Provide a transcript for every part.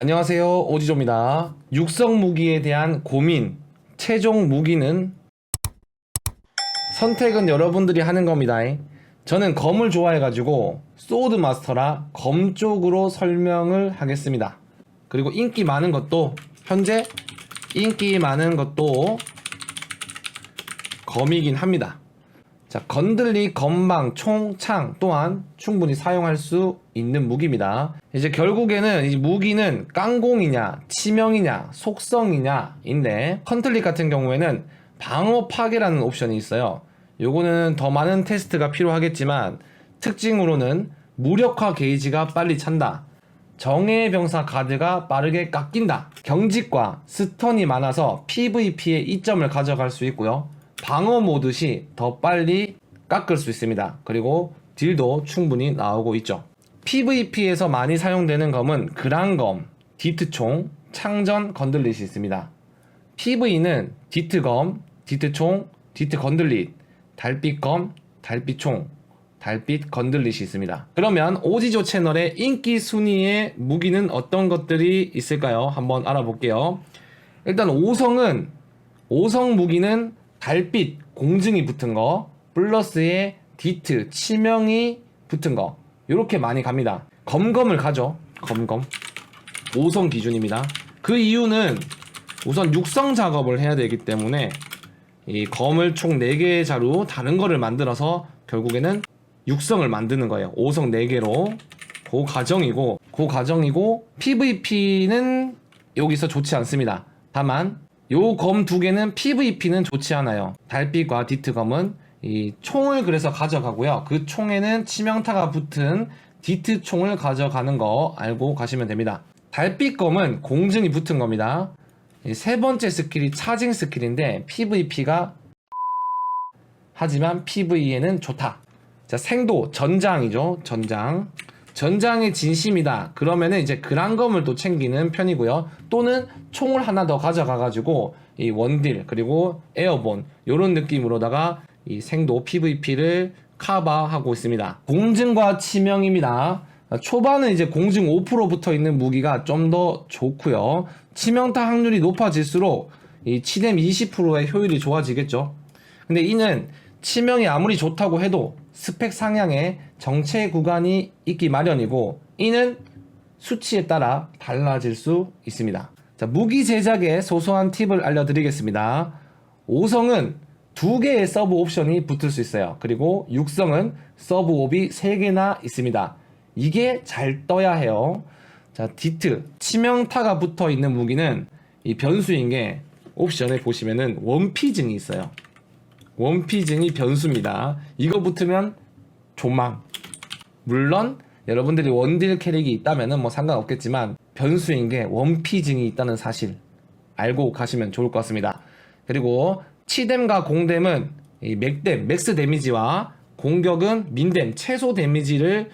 안녕하세요. 오지조입니다. 육성 무기에 대한 고민 최종 무기는? 선택은 여러분들이 하는 겁니다. 저는 검을 좋아해가지고 소드 마스터라 검 쪽으로 설명을 하겠습니다. 그리고 인기 많은 것도 현재 인기 많은 것도 검이긴 합니다 자, 건들리, 건방, 총, 창 또한 충분히 사용할 수 있는 무기입니다. 이제 결국에는 이 무기는 깡공이냐, 치명이냐, 속성이냐인데 컨틀리 같은 경우에는 방어 파괴라는 옵션이 있어요. 요거는 더 많은 테스트가 필요하겠지만 특징으로는 무력화 게이지가 빨리 찬다. 정예의 병사 가드가 빠르게 깎인다. 경직과 스턴이 많아서 PVP에 이점을 가져갈 수 있고요. 방어 모드 시 더 빨리 깎을 수 있습니다. 그리고 딜도 충분히 나오고 있죠. PVP에서 많이 사용되는 검은 그란검, 디트총, 창전 건들릿이 있습니다. PV는 디트검, 디트총, 디트 건들릿, 달빛검, 달빛총, 달빛 건들릿이 있습니다. 그러면 오지조 채널의 인기 순위의 무기는 어떤 것들이 있을까요? 한번 알아볼게요. 일단 5성은 5성 무기는 달빛 공증이 붙은 거 플러스에 디트 치명이 붙은 거 이렇게 많이 갑니다. 검검을 가죠. 검검 5성 기준입니다. 그 이유는 우선 육성 작업을 해야 되기 때문에 이 검을 총 4개의 자루 다른 거를 만들어서 결국에는 육성을 만드는 거예요. 5성 4개로 그 과정이고 그 과정이고 PVP는 여기서 좋지 않습니다. 다만 요 검 두 개는 PVP는 좋지 않아요. 달빛과 디트검은 이 총을 그래서 가져가고요. 그 총에는 치명타가 붙은 디트 총을 가져가는 거 알고 가시면 됩니다. 달빛검은 공증이 붙은 겁니다. 이세 번째 스킬이 차징 스킬인데 PVP가 하지만 PV에는 좋다. 자, 생도 전장이죠. 전장. 전장의 진심이다. 그러면은 이제 그란검을 또 챙기는 편이고요. 또는 총을 하나 더 가져가 가지고 이 원딜 그리고 에어본 요런 느낌으로다가 이 생도 PVP를 커버하고 있습니다. 공증과 치명입니다. 초반은 이제 공증 5% 붙어 있는 무기가 좀 더 좋고요. 치명타 확률이 높아질수록 이 치뎀 20%의 효율이 좋아지겠죠. 근데 이는 치명이 아무리 좋다고 해도 스펙 상향에 정체 구간이 있기 마련이고 이는 수치에 따라 달라질 수 있습니다. 자, 무기 제작의 소소한 팁을 알려드리겠습니다. 5성은 두 개의 서브 옵션이 붙을 수 있어요. 그리고 6성은 서브 옵이 3개나 있습니다. 이게 잘 떠야 해요. 자, 디트, 치명타가 붙어 있는 무기는 이 변수인 게 옵션에 보시면은 원피증이 있어요. 원피증이 변수입니다. 이거 붙으면 조망. 물론 여러분들이 원딜 캐릭이 있다면은 뭐 상관없겠지만 변수인 게 원피증이 있다는 사실 알고 가시면 좋을 것 같습니다. 그리고 치뎀과 공뎀은 이 맥뎀, 맥스 데미지와 공격은 민뎀, 최소 데미지를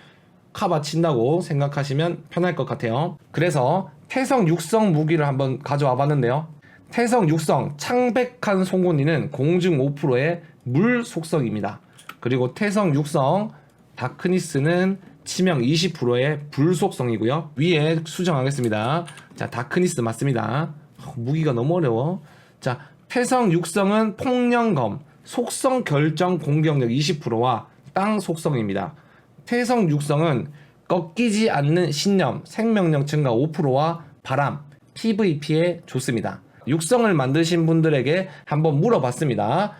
커버 친다고 생각하시면 편할 것 같아요. 그래서 태성 육성 무기를 한번 가져와 봤는데요. 태성 육성 창백한 송곳니는 공중 5%의 물 속성입니다. 그리고 태성 육성 다크니스는 치명 20%의 불 속성이고요. 위에 수정하겠습니다. 자, 다크니스 맞습니다. 어, 무기가 너무 어려워. 자, 태성 육성은 폭령검, 속성 결정 공격력 20%와 땅 속성입니다. 태성 육성은 꺾이지 않는 신념, 생명력 증가 5%와 바람, PVP에 좋습니다. 육성을 만드신 분들에게 한번 물어봤습니다.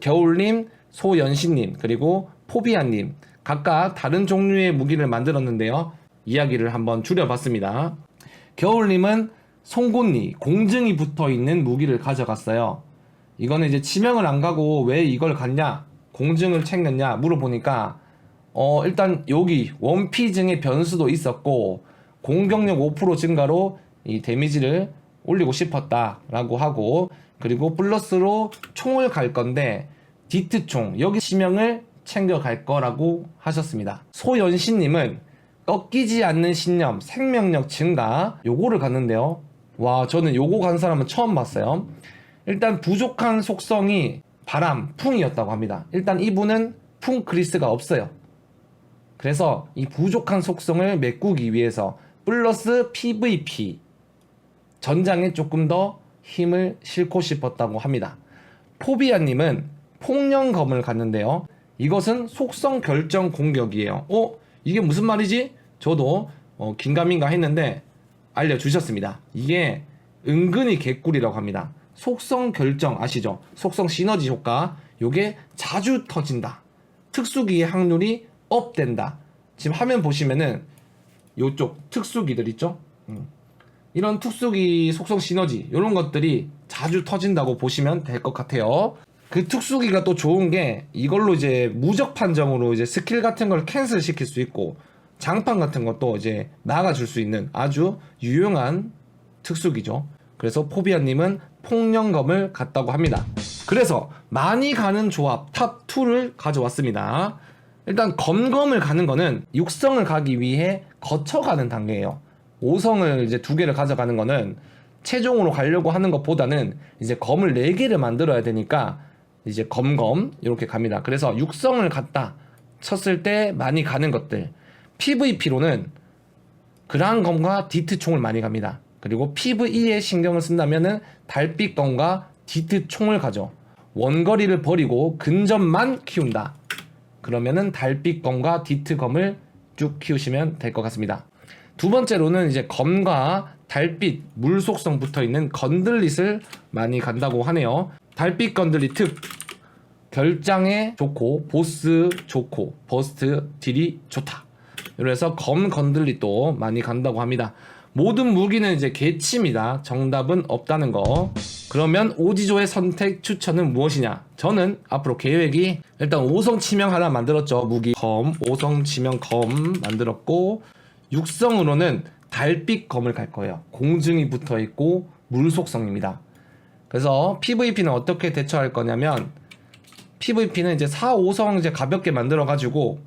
겨울님, 소연신님, 그리고 포비아님 각각 다른 종류의 무기를 만들었는데요. 이야기를 한번 줄여봤습니다. 겨울님은 송곳니, 공증이 붙어 있는 무기를 가져갔어요. 이거는 이제 치명을 안 가고 왜 이걸 갔냐, 공증을 챙겼냐 물어보니까 어 일단 여기 원피증의 변수도 있었고 공격력 5% 증가로 이 데미지를 올리고 싶었다라고 하고 그리고 플러스로 총을 갈 건데 디트 총 여기 치명을 챙겨 갈 거라고 하셨습니다. 소연신님은 꺾이지 않는 신념 생명력 증가 요거를 갔는데요. 와 저는 요거 간 사람은 처음 봤어요. 일단 부족한 속성이 바람 풍이었다고 합니다. 일단 이분은 풍 크리스가 없어요. 그래서 이 부족한 속성을 메꾸기 위해서 플러스 PVP 전장에 조금 더 힘을 싣고 싶었다고 합니다. 포비아님은 폭령검을 갔는데요. 이것은 속성 결정 공격이에요. 어? 이게 무슨 말이지? 저도 어, 긴가민가 했는데 알려주셨습니다. 이게 은근히 개꿀이라고 합니다. 속성 결정 아시죠? 속성 시너지 효과. 요게 자주 터진다. 특수기의 확률이 업된다. 지금 화면 보시면은 요쪽 특수기들 있죠? 음. 이런 특수기 속성 시너지 이런 것들이 자주 터진다고 보시면 될 것 같아요. 그 특수기가 또 좋은 게 이걸로 이제 무적 판정으로 이제 스킬 같은 걸 캔슬 시킬 수 있고 장판 같은 것도 이제 나가줄 수 있는 아주 유용한 특수기죠. 그래서 포비아님은 폭령검을 갔다고 합니다. 그래서 많이 가는 조합 탑 2를 가져왔습니다. 일단 검검을 가는 거는 육성을 가기 위해 거쳐가는 단계예요. 5성을 이제 두 개를 가져가는 거는 최종으로 가려고 하는 것보다는 이제 검을 4개를 만들어야 되니까 이제 검검 이렇게 갑니다. 그래서 육성을 갔다 쳤을 때 많이 가는 것들 PVP로는 그랑검과 디트총을 많이 갑니다. 그리고 PVE에 신경을 쓴다면은 달빛검과 디트총을 가죠. 원거리를 버리고 근접만 키운다. 그러면은 달빛검과 디트검을 쭉 키우시면 될 것 같습니다. 두 번째로는 이제 검과 달빛 물 속성 붙어 있는 건들릿을 많이 간다고 하네요. 달빛 건들릿 특 결장에 좋고 보스 좋고 버스트 딜이 좋다. 그래서 검 건들릿도 많이 간다고 합니다. 모든 무기는 이제 개치입니다. 정답은 없다는 거. 그러면 오지조의 선택 추천은 무엇이냐? 저는 앞으로 계획이 일단 5성 치명 하나 만들었죠. 무기 검, 5성 치명 검 만들었고 육성으로는 달빛 검을 갈 거예요. 공증이 붙어 있고 물 속성입니다. 그래서 PVP는 어떻게 대처할 거냐면 PVP는 이제 4, 5성 이제 가볍게 만들어 가지고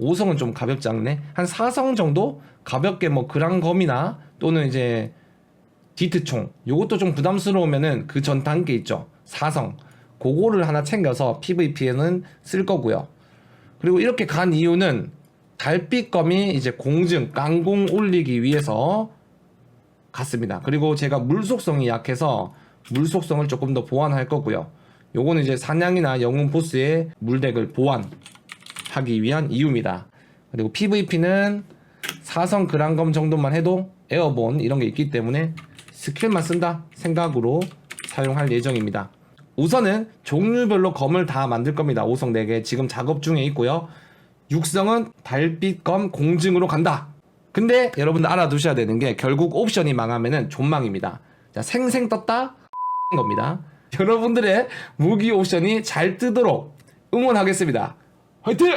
5성은 좀 가볍지 않네. 한 4성 정도 가볍게 뭐 그랑검이나 또는 이제 디트총 요것도 좀 부담스러우면은 그 전 단계 있죠. 4성 그거를 하나 챙겨서 PVP에는 쓸 거고요. 그리고 이렇게 간 이유는 달빛검이 이제 공증 깡공 올리기 위해서 갔습니다. 그리고 제가 물 속성이 약해서 물 속성을 조금 더 보완할 거고요. 요거는 이제 사냥이나 영웅 보스의 물덱을 보완하기 위한 이유입니다. 그리고 PVP는 사성 그랑검 정도만 해도 에어본 이런 게 있기 때문에 스킬만 쓴다 생각으로 사용할 예정입니다. 우선은 종류별로 검을 다 만들 겁니다. 5성 4개 지금 작업 중에 있고요. 육성은 달빛검 공증으로 간다. 근데 여러분들 알아두셔야 되는 게 결국 옵션이 망하면은 존망입니다. 자, 생생 떴다 겁니다. 여러분들의 무기 옵션이 잘 뜨도록 응원하겠습니다. 화이팅!